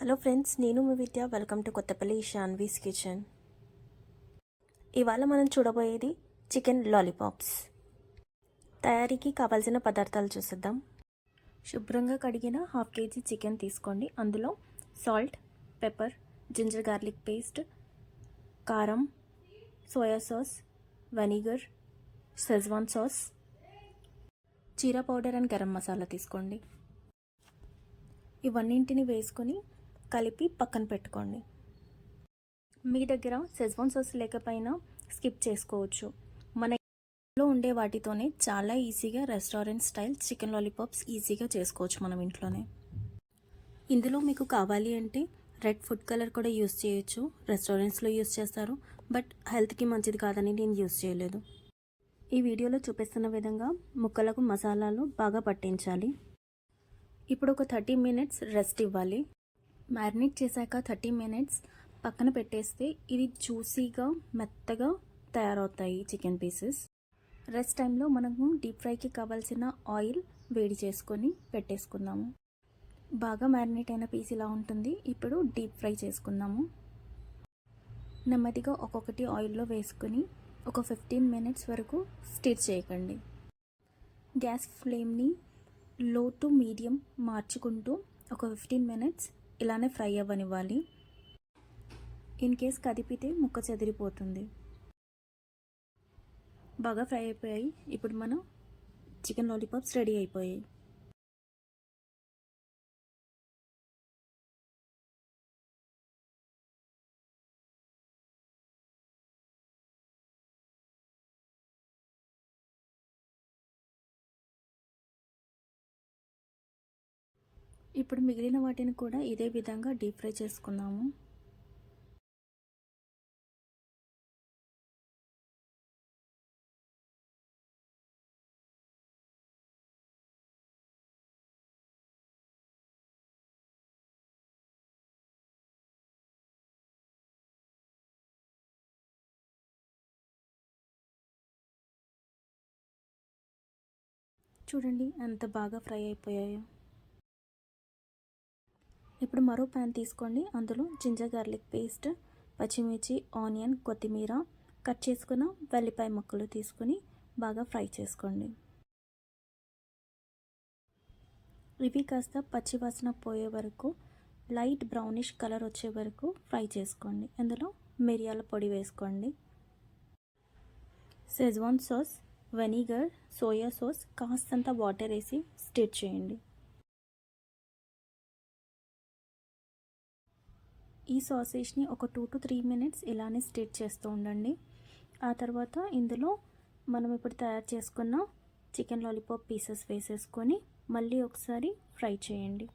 Hello friends నేను మీ Vidya. Welcome to Kothapalli Shanvi's kitchen ఇవాళ మనం చూడబోయేది చికెన్ లాలీపాప్స్ తయారీకి కావాల్సిన పదార్థాలు చూసిద్దాం. శుభ్రంగా కడిగిన హాఫ్ కేజీ చికెన్ తీసుకోండి. అందులో salt pepper ginger garlic paste కారం soya sauce vinegar schezwan sauce jeera powder and garam masala తీసుకోండి. ఇవన్నింటిని వేసుకొని కలిపి పక్కన పెట్టుకోండి. మీ దగ్గర సెజ్వాన్ సాస్ లేకపోయినా స్కిప్ చేసుకోవచ్చు. మన ఇంట్లో ఉండే వాటితోనే చాలా ఈజీగా రెస్టారెంట్ స్టైల్ చికెన్ లాలీపాప్స్ ఈజీగా చేసుకోవచ్చు మనం ఇంట్లోనే. ఇందులో మీకు కావాలి అంటే రెడ్ ఫుడ్ కలర్ కూడా యూస్ చేయొచ్చు. రెస్టారెంట్స్లో యూస్ చేస్తారు. బట్ హెల్త్కి మంచిది కాదని నేను యూస్ చేయలేదు. ఈ వీడియోలో చూపిస్తున్న విధంగా ముక్కలకు మసాలాలు బాగా పట్టించాలి. ఇప్పుడు ఒక థర్టీ మినిట్స్ రెస్ట్ ఇవ్వాలి. మ్యారినేట్ చేశాక థర్టీ మినిట్స్ పక్కన పెట్టేస్తే ఇది జ్యూసీగా మెత్తగా తయారవుతాయి చికెన్ పీసెస్. రెస్ట్ టైంలో మనము డీప్ ఫ్రైకి కావాల్సిన ఆయిల్ వేడి చేసుకొని పెట్టేసుకుందాము. బాగా మ్యారినేట్ అయిన పీస్ ఇలా ఉంటుంది. ఇప్పుడు డీప్ ఫ్రై చేసుకుందాము. నెమ్మదిగా ఒక్కొక్కటి ఆయిల్లో వేసుకొని ఒక ఫిఫ్టీన్ మినిట్స్ వరకు స్టిర్ చేయకండి. గ్యాస్ ఫ్లేమ్ని లో టు మీడియం మార్చుకుంటూ ఒక ఫిఫ్టీన్ మినిట్స్ ఇలానే ఫ్రై అవ్వనివ్వాలి. ఇన్ కేస్ కదిపితే ముక్క చెదిరిపోతుంది. బాగా ఫ్రై అయిపోయాయి. ఇప్పుడు మనం చికెన్ లాలీపాప్స్ రెడీ అయిపోయాయి. ఇప్పుడు మిగిలిన వాటిని కూడా ఇదే విధంగా డీప్ ఫ్రై చేసుకుందాము. చూడండి ఎంత బాగా ఫ్రై అయిపోయాయో. ఇప్పుడు మరో ప్యాన్ తీసుకోండి. అందులో జింజర్ గార్లిక్ పేస్ట్ పచ్చిమిర్చి ఆనియన్ కొత్తిమీర కట్ చేసుకున్న వెల్లిపాయ ముక్కలు తీసుకుని బాగా ఫ్రై చేసుకోండి. ఇవి కాస్త పచ్చివాసన పోయే వరకు లైట్ బ్రౌనిష్ కలర్ వచ్చే వరకు ఫ్రై చేసుకోండి. అందులో మిరియాల పొడి వేసుకోండి. Schezwan sauce vinegar soya sauce కాస్తంత వాటర్ వేసి స్టిర్ చేయండి. ఈ సాసేజ్ని ఒక టూ టు త్రీ మినిట్స్ ఇలానే స్టిచ్ చేస్తూ ఉండండి. ఆ తర్వాత ఇందులో మనం ఇప్పుడు తయారు చేసుకున్న చికెన్ లాలీపాప్ పీసెస్ వేసేసుకొని మళ్ళీ ఒకసారి ఫ్రై చేయండి.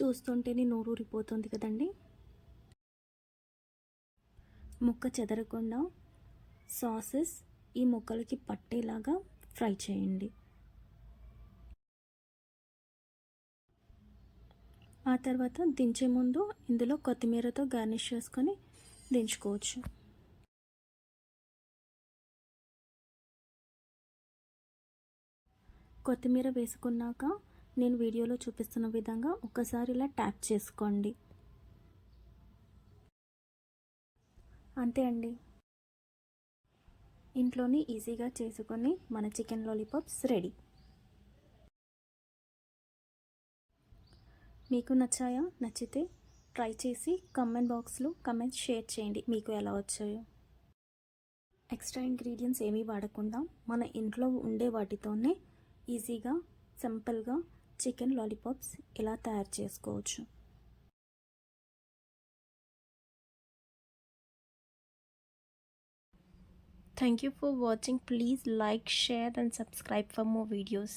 చూస్తుంటేనే నోరు ఊరిపోతుంది కదండి. ముక్క చెదరకుండా సాసెస్ ఈ ముక్కలకి పట్టేలాగా ఫ్రై చేయండి. ఆ తర్వాత దించే ముందు ఇందులో కొత్తిమీరతో గార్నిష్ చేసుకొని దించుకోవచ్చు. కొత్తిమీర వేసుకున్నాక నేను వీడియోలో చూపిస్తున్న విధంగా ఒకసారి ఇలా ట్యాప్ చేసుకోండి. అంతే అండి. ఇంట్లోనే ఈజీగా చేసుకొని మన చికెన్ లాలీపాప్స్ రెడీ. మీకు నచ్చాయా? నచ్చితే ట్రై చేసి కమెంట్ బాక్స్లో కమెంట్స్ షేర్ చేయండి. మీకు ఎలా వచ్చాయో. ఎక్స్ట్రా ఇంగ్రీడియంట్స్ ఏమీ వాడకుండా మన ఇంట్లో ఉండే వాటితోనే ఈజీగా సింపుల్గా చికెన్ లాలీపాప్స్ ఇలా తయారు చేసుకోవచ్చు. Thank you for watching please like share and subscribe for more videos